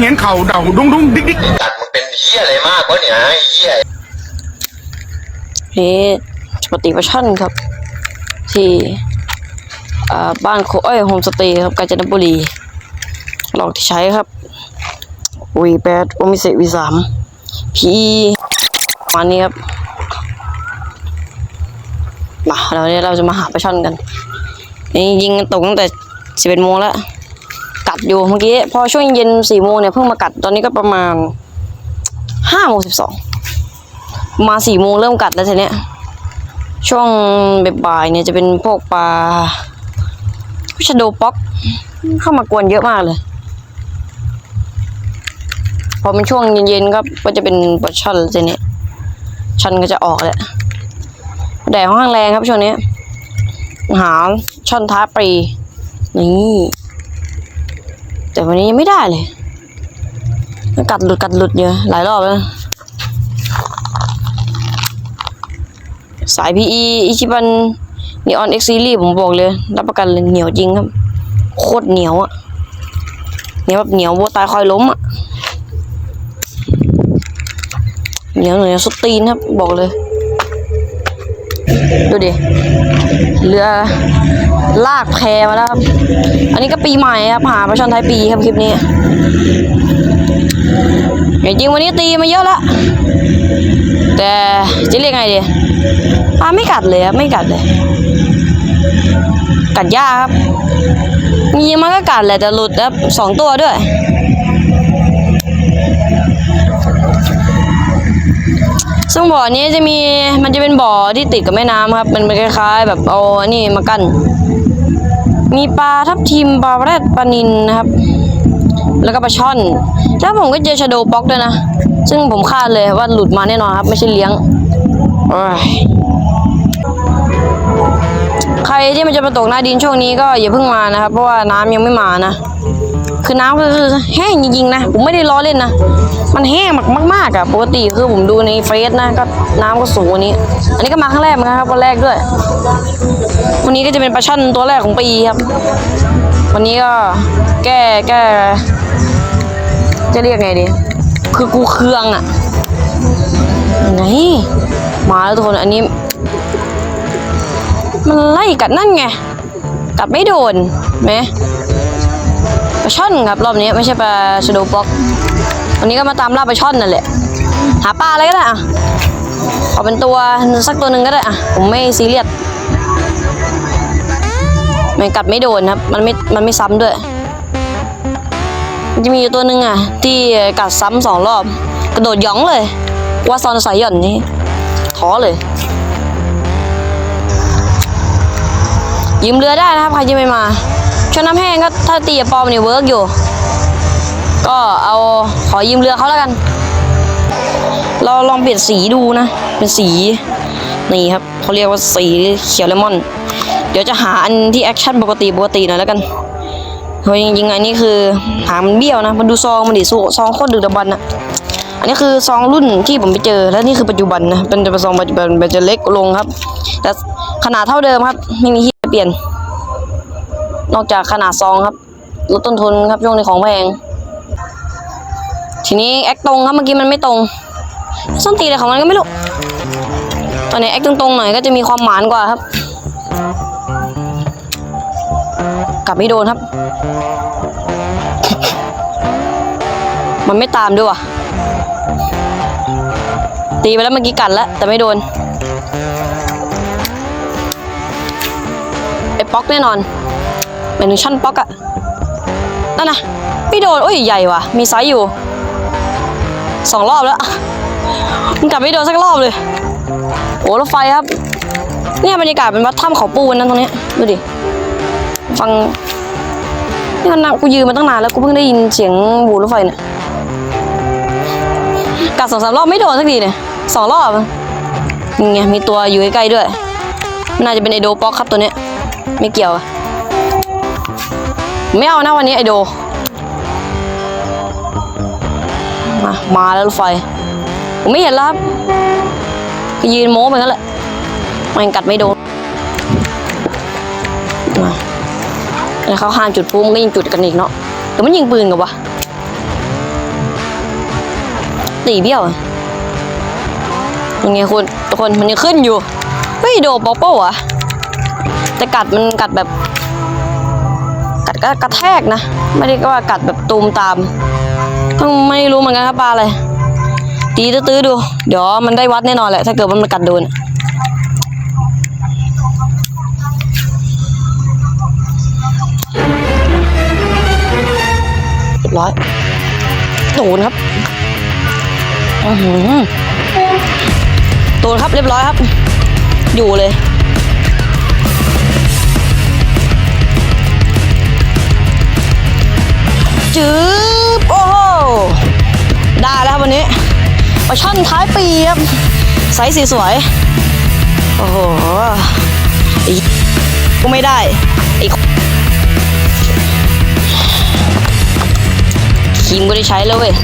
เห็นเข่าเดาดุ้งดุ้งดิ๊กดิ๊กกัดมึงเป็นเหี้ยอะไรมากวะเนี่ยไอ้เหี้ยนี่ปฏิบัติชั่นครับ ที่อ่าบ้านโคเอ้ยโฮมสเตย์ครับกาญจนบุรีหลอกที่ใช้ครับวีแปดโอมิเซวีสามพีประมาณนี้ครับมาเราเนี่ยเราจะมาหาปลาช่อนกันนี่ยิงกันตกตั้งแต่สิบเอ็ดโมงแล้ว กัดอยู่เมื่อกี้ พอช่วงเย็นสี่โมงเนี่ยเพิ่งมากัดตอนนี้ก็ประมาณห้าโมงสิบสองมาสี่โมงเริ่มกัดแล้วทีเนี้ยช่วงบ่ายเนี่ยจะเป็นพวกปลาชโดป๊อกเข้ามากวนเยอะมากเลย พอเป็นช่วงเย็นๆก็ก็จะเป็นปลาช่อนทีนี้ช่อนก็จะออกแหละแดดค่อนข้างแรงครับช่วงนี้ หาช่อนท้าปรีนี่ แต่วันนี้ยังไม่ได้เลยกัดหลุดกัดหลุดเยอะหลายรอบแล้วสาย PE อิชิบันนีออนเอ็กซีรีผมบอกเลย รับประกันเลยเหนียวจริงครับ โคตรเหนียวอะเหนียวแบบเหนียววัวตายคอยล้มอะเหนียวเหนียวสุดตีนครับ บอกเลย ดูดิ เรือลากแพมาแล้วครับ อันนี้ก็ปีใหม่ครับหาประชันไทยปีครับคลิปนี้จริงวันนี้ตีมาเยอะแล้วแต่จะเรียกไงดีปลาไม่กัดเลยครับไม่กัดเลย กัดยากครับยิงมันก็กัดแหละแต่หลุดครับสองตัวด้วย ซึ่งบ่อนี้จะมีมันจะเป็นบ่อที่ติดกับแม่น้ำครับ มันเป็นคล้ายๆ แบบเอาอันนี่มากั้นมีปลาทับทิมปลาแรดปลานินนะครับ แล้วก็ปลาช่อน แล้วผมก็เจอชะโดป๊อกด้วยนะ ซึ่งผมคาดเลยว่าหลุดมาแน่นอนครับ ไม่ใช่เลี้ยงโอ้ยใครที่มันจะมาตกหน้าดินช่วงนี้ก็อย่าเพิ่งมานะครับ เพราะว่าน้ำยังไม่มานะ คือน้ำคือคือแห้งจริงๆนะ ผมไม่ได้ล้อเล่นนะ มันแห้งมากๆอะปกติคือผมดูในเฟซนะก็น้ำก็สูงกว่านี้ อันนี้ก็มาครั้งแรกเหมือนกันครับวันแรกด้วย วันนี้ก็จะเป็นปลาช่อนตัวแรกของปีครับ วันนี้ก็แก้แก้จะเรียกไงดี คือกูเคืองอะไหนมาแล้วทุกคนอันนี้ มันไล่กัดนั่นไงกัดไม่โดนไหม ปลาช่อนครับรอบนี้ไม่ใช่ปลาชโดป๊อกวันนี้ก็มาตามล่าปลาช่อนนั่นแหละ หาปลาอะไรก็ได้อะเอาเป็นตัวสักตัวหนึ่งก็ได้อะผมไม่ซีเรียสมันกัดไม่โดนครับ มันไม่มันไม่ซ้ำด้วยจะมีอยู่ตัวหนึ่งอะ ที่กัดซ้ำสองรอบ กระโดดหยองเลย ว่าซอนสายหย่อนนี่ท้อเลยยืมเรือได้นะครับใครจะไม่มา ช่วงน้ำแห้งก็ถ้าตีกับปอมเนี่ยเวิร์กอยู่ ก็เอาขอยืมเรือเขาแล้วกัน เราลองเปลี่ยนสีดูนะ เป็นสีนี่ครับเขาเรียกว่าสีเขียวเลมอน เดี๋ยวจะหาอันที่แอคชั่นปกติปกติหน่อยแล้วกันเฮ้ยจริงๆอันนี้คือหางมันเบี้ยวนะ มันดูซองมันดิซซองโคตรดึกดำบรรพ์อะอันนี้คือซองรุ่นที่ผมไปเจอ และนี่คือปัจจุบันนะเป็นจะเป็นซองปัจจุบันมันจะเล็กลงครับ แต่ขนาดเท่าเดิมครับ ไม่มีที่เปลี่ยน นอกจากขนาดซองครับลดต้นทุนครับช่วงนี้ของแพง ทีนี้แอคตรงครับเมื่อกี้มันไม่ตรงส้นตีอะไรของมันก็ไม่รู้ตอนนี้แอคตรงๆหน่อยก็จะมีความหมานกว่าครับกลับไม่โดนครับ มันไม่ตามด้วยว่ะ ตีไปแล้วเมื่อกี้กัดแล้ว แต่ไม่โดน ไอ้ป๊อกแน่นอน เป็นถึงชั้นป๊อกอะนั่นนะไม่โดนโอ้ยใหญ่ว่ะ มีไซส์อยู่สองรอบแล้วมันกลับไม่โดนสักรอบเลยโอ้รถไฟครับ เนี่ยบรรยากาศเป็นวัดถ้ำเขาปูนนั่นตรงนี้ดูดิฟังนี่มันนะกูยืนมาตั้งนานแล้วกูเพิ่งได้ยินเสียงบูรถไฟเนี่ยกัดสองสามรอบไม่โดนสักทีเนี่ยสองรอบอะนี่ไงมีตัวอยู่ใกล้ๆด้วย น่าจะเป็นไอโดป๊อกครับตัวเนี้ยไม่เกี่ยวอะ ไม่เอานะวันนี้ไอโดมามาแล้วรถไฟ ผมไม่เห็นแล้วครับก็ยืนโม้ไปงั้นแหละมันกัดไม่โดนมาแล้วเขาห้ามจุดปุ๊บมันก็ยิงจุดกันอีกเนาะแต่มันยิงปืนกับวะตีเบี้ยวยังไงคุณทุกคนมันยังขึ้นอยู่เฮ้ยโดปอกโป้อะแต่กัดมันกัดแบบ ก็กระแทกนะ ไม่ได้ว่ากัดแบบตูมตามต้องไม่รู้เหมือนกันครับปลาอะไร ตีตื้อดู เดี๋ยวมันได้วัดแน่นอนแหละ ถ้าเกิดว่ามันกัดโดนร้อยโดนครับอือหือโดนครับเรียบร้อยครับ อยู่เลย จืบโอ้โหได้แล้วครับวันนี้ปลาช่อนท้ายปีครับไซส์สีสวย โอ้โหอีกก็ไม่ได้อีกคีมก็ได้ใช้แล้วเว้ย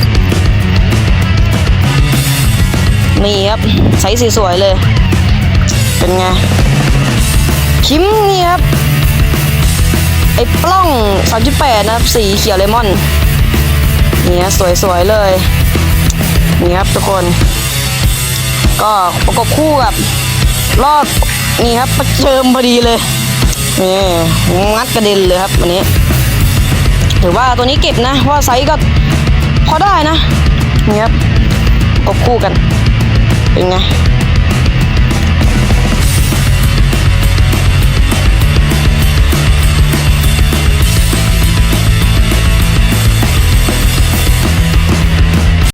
นี่ครับไซส์สีสวยเลย เป็นไงคิมนี่ครับ ไอ้ปล้อง 38 นะครับ สีเขียวเลมอนเนี่ยสวยๆเลยนี่ครับทุกคน ก็ประกบคู่กับรอบนี่ครับประเจิมพอดีเลยนี่งัดกระเด็นเลยครับวันนี้ ถือว่าตัวนี้เก็บนะว่าไซส์ก็พอได้นะนี่ครับประกบคู่กัน เป็นไง